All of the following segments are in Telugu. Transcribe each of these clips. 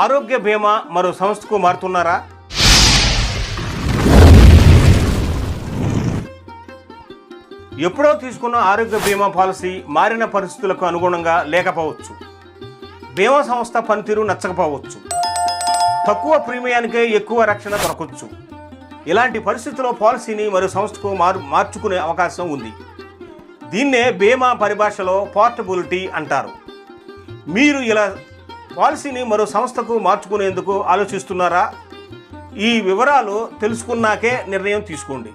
ఆరోగ్య బీమా మరో సంస్థకు మారుతున్నారా? ఎప్పుడో తీసుకున్న ఆరోగ్య బీమా పాలసీ మారిన పరిస్థితులకు అనుగుణంగా లేకపోవచ్చు. బీమా సంస్థ పనితీరు నచ్చకపోవచ్చు. తక్కువ ప్రీమియానికే ఎక్కువ రక్షణ దొరకవచ్చు. ఇలాంటి పరిస్థితుల్లో పాలసీని మరో సంస్థకు మారు మార్చుకునే అవకాశం ఉంది. దీన్నే బీమా పరిభాషలో పోర్టబిలిటీ అంటారు. మీరు ఇలా పాలసీని మరో సంస్థకు మార్చుకునేందుకు ఆలోచిస్తున్నారా? ఈ వివరాలు తెలుసుకున్నాకే నిర్ణయం తీసుకోండి.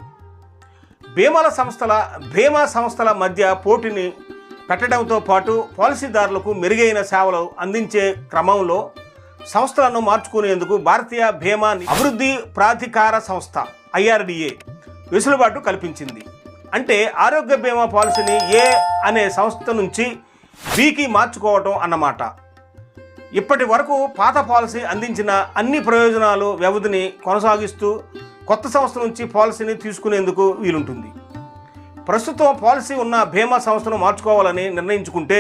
బీమాల సంస్థల బీమా సంస్థల మధ్య పోటీని పెట్టడంతో పాటు పాలసీదారులకు మెరుగైన సేవలు అందించే క్రమంలో సంస్థలను మార్చుకునేందుకు భారతీయ భీమా అభివృద్ధి ప్రాధికార సంస్థ ఐఆర్డిఏ వెసులుబాటు కల్పించింది. అంటే ఆరోగ్య బీమా పాలసీని ఏ అనే సంస్థ నుంచి బీకి మార్చుకోవటం అన్నమాట. ఇప్పటి వరకు పాత పాలసీ అందించిన అన్ని ప్రయోజనాలు వ్యవధిని కొనసాగిస్తూ కొత్త సంస్థ నుంచి పాలసీని తీసుకునేందుకు వీలుంటుంది. ప్రస్తుతం పాలసీ ఉన్న బీమా సంస్థను మార్చుకోవాలని నిర్ణయించుకుంటే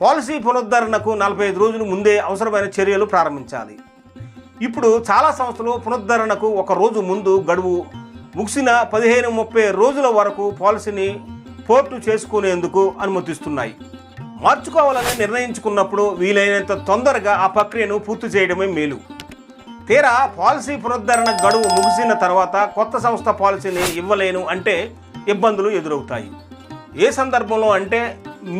పాలసీ పునరుద్ధరణకు నలభై ఐదు రోజుల ముందే అవసరమైన చర్యలు ప్రారంభించాలి. ఇప్పుడు చాలా సంస్థలు పునరుద్ధరణకు ఒక రోజు ముందు గడువు ముగిసిన పదిహేను ముప్పై రోజుల వరకు పాలసీని పోర్టు చేసుకునేందుకు అనుమతిస్తున్నాయి. మార్చుకోవాలని నిర్ణయించుకున్నప్పుడు వీలైనంత తొందరగా ఆ ప్రక్రియను పూర్తి చేయడమే మేలు. తీరా పాలసీ పునరుద్ధరణ గడువు ముగిసిన తర్వాత కొత్త సంస్థ పాలసీని ఇవ్వలేను అంటే ఇబ్బందులు ఎదురవుతాయి. ఏ సందర్భంలో అంటే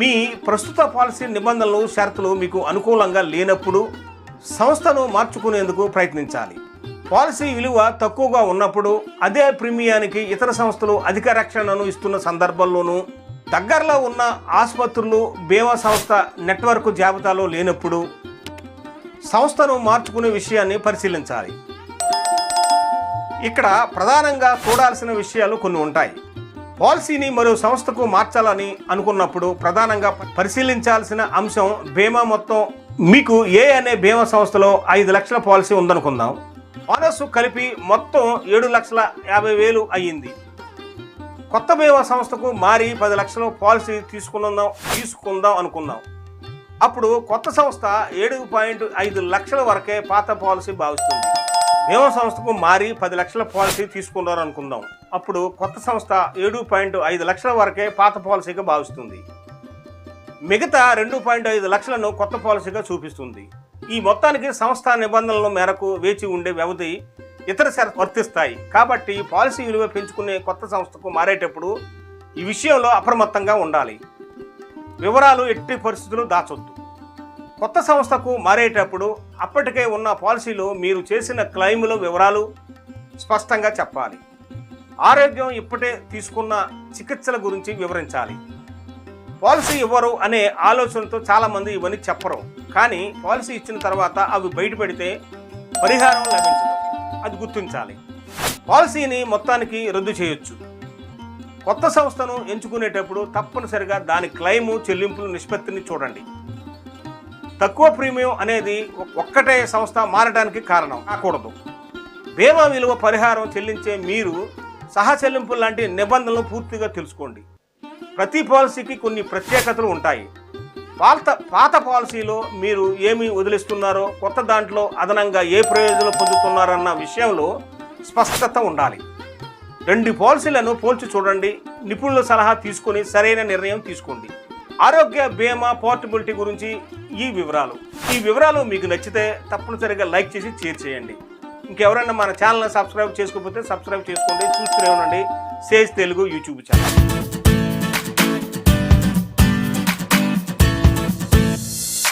మీ ప్రస్తుత పాలసీ నిబంధనలు షరతులు మీకు అనుకూలంగా లేనప్పుడు సంస్థను మార్చుకునేందుకు ప్రయత్నించాలి. పాలసీ విలువ తక్కువగా ఉన్నప్పుడు అదే ప్రీమియానికి ఇతర సంస్థలు అధిక రక్షణను ఇస్తున్న సందర్భంలోనూ దగ్గరలో ఉన్న ఆసుపత్రులు బీమా సంస్థ నెట్వర్క్ జాబితాలో లేనప్పుడు సంస్థను మార్చుకునే విషయాన్ని పరిశీలించాలి. ఇక్కడ ప్రధానంగా చూడాల్సిన విషయాలు కొన్ని ఉంటాయి. పాలసీని మరో సంస్థకు మార్చాలని అనుకున్నప్పుడు ప్రధానంగా పరిశీలించాల్సిన అంశం బీమా మొత్తం. మీకు ఏ అనే బీమా సంస్థలో ఐదు లక్షల పాలసీ ఉందనుకుందాం. బోనస్ కలిపి మొత్తం ఏడు లక్షల యాభై వేలు అయ్యింది. కొత్త బీమా సంస్థకు మారి పది లక్షల పాలసీ తీసుకుందాం తీసుకుందాం అనుకుందాం. అప్పుడు కొత్త సంస్థ ఏడు పాయింట్ ఐదు లక్షల వరకే పాత పాలసీ భావిస్తుంది. బీమా సంస్థకు మారి పది లక్షల పాలసీ తీసుకున్నారు అనుకుందాం. అప్పుడు కొత్త సంస్థ ఏడు పాయింట్ ఐదు లక్షల వరకే పాత పాలసీగా భావిస్తుంది. మిగతా రెండు పాయింట్ ఐదు లక్షలను కొత్త పాలసీగా చూపిస్తుంది. ఈ మొత్తానికి సంస్థ నిబంధనల మేరకు వేచి ఉండే వ్యవధి ఇతర షరతు వర్తిస్తాయి. కాబట్టి పాలసీ విలువ పెంచుకునే కొత్త సంస్థకు మారేటప్పుడు ఈ విషయంలో అప్రమత్తంగా ఉండాలి. వివరాలు ఎట్టి పరిస్థితులు దాచొద్దు. కొత్త సంస్థకు మారేటప్పుడు అప్పటికే ఉన్న పాలసీలో మీరు చేసిన క్లెయిముల వివరాలు స్పష్టంగా చెప్పాలి. ఆరోగ్యం ఇప్పటే తీసుకున్న చికిత్సల గురించి వివరించాలి. పాలసీ ఇవ్వరు అనే ఆలోచనతో చాలామంది ఇవన్నీ చెప్పరు. కానీ పాలసీ ఇచ్చిన తర్వాత అవి బయటపెడితే పరిహారం లభించదు. అది గుర్తించాలి. పాలసీని మొత్తానికి రద్దు చేయొచ్చు. కొత్త సంస్థను ఎంచుకునేటప్పుడు తప్పనిసరిగా దాని క్లెయిము చెల్లింపుల నిష్పత్తిని చూడండి. తక్కువ ప్రీమియం అనేది ఒక్కటే సంస్థ మారడానికి కారణం కాకూడదు. బీమా విలువ పరిహారం చెల్లించే మీరు సహ చెల్లింపులు లాంటి నిబంధనలు పూర్తిగా తెలుసుకోండి. ప్రతి పాలసీకి కొన్ని ప్రత్యేకతలు ఉంటాయి. పాత పాత పాలసీలో మీరు ఏమి వదిలిస్తున్నారో కొత్త దాంట్లో అదనంగా ఏ ప్రయోజనం పొందుతున్నారన్న విషయంలో స్పష్టత ఉండాలి. రెండు పాలసీలను పోల్చి చూడండి నిపుణుల సలహా తీసుకొని సరైన నిర్ణయం తీసుకోండి. ఆరోగ్య బీమా పోర్టబిలిటీ గురించి ఈ వివరాలు. ఈ వివరాలు మీకు నచ్చితే తప్పనిసరిగా లైక్ చేసి షేర్ చేయండి. ఇంకెవరైనా మన ఛానల్ని సబ్స్క్రైబ్ చేసుకోకపోతే సబ్స్క్రైబ్ చేసుకోండి చూస్తూనే ఉండండి. Sage Telugu YouTube channel.